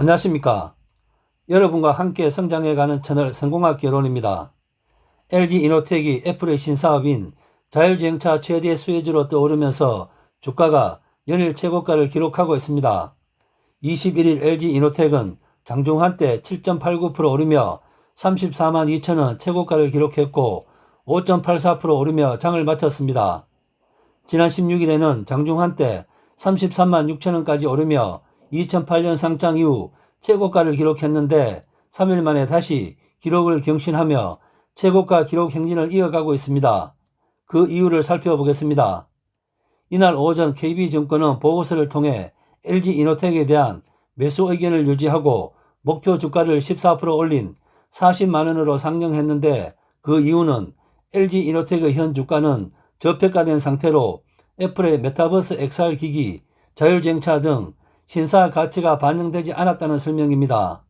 안녕하십니까. 여러분과 함께 성장해가는 채널 성공학 개론입니다. LG 이노텍이 애플의 신사업인 자율주행차 최대 수혜주로 떠오르면서 주가가 연일 최고가를 기록하고 있습니다. 21일 LG 이노텍은 장중한 때 7.89% 오르며 34만 2천원 최고가를 기록했고 5.84% 오르며 장을 마쳤습니다. 지난 16일에는 장중한 때 33만 6천원까지 오르며 2008년 상장 이후 최고가를 기록했는데 3일 만에 다시 기록을 경신하며 최고가 기록 행진을 이어가고 있습니다. 그 이유를 살펴보겠습니다. 이날 오전 KB증권은 보고서를 통해 LG 이노텍에 대한 매수 의견을 유지하고 목표 주가를 14% 올린 40만원으로 상정했는데 그 이유는 LG 이노텍의 현 주가는 저평가된 상태로 애플의 메타버스 XR 기기, 자율주행차 등 신사 가치가 반영되지 않았다는 설명입니다.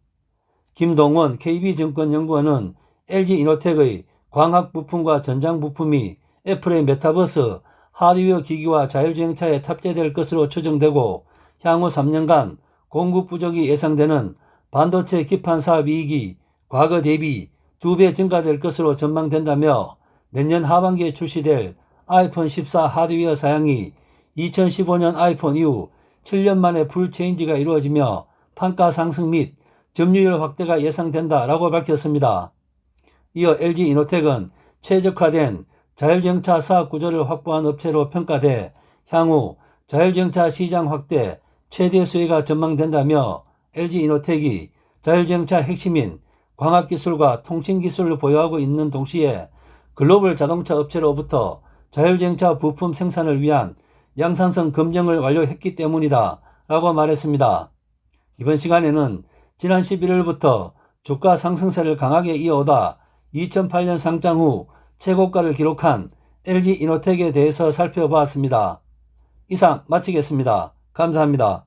김동원 KB증권 연구원은 LG 이노텍의 광학 부품과 전장 부품이 애플의 메타버스 하드웨어 기기와 자율주행차에 탑재될 것으로 추정되고 향후 3년간 공급 부족이 예상되는 반도체 기판 사업 이익이 과거 대비 2배 증가될 것으로 전망된다며 내년 하반기에 출시될 아이폰 14 하드웨어 사양이 2015년 아이폰 이후 7년 만에 풀 체인지가 이루어지며 판가 상승 및 점유율 확대가 예상된다라고 밝혔습니다. 이어 LG 이노텍은 최적화된 자율주행차 사업 구조를 확보한 업체로 평가돼 향후 자율주행차 시장 확대 최대 수혜가 전망된다며 LG 이노텍이 자율주행차 핵심인 광학기술과 통신기술을 보유하고 있는 동시에 글로벌 자동차 업체로부터 자율주행차 부품 생산을 위한 양산성 검증을 완료했기 때문이다 라고 말했습니다. 이번 시간에는 지난 11월부터 주가 상승세를 강하게 이어오다 2008년 상장 후 최고가를 기록한 LG 이노텍에 대해서 살펴보았습니다. 이상 마치겠습니다. 감사합니다.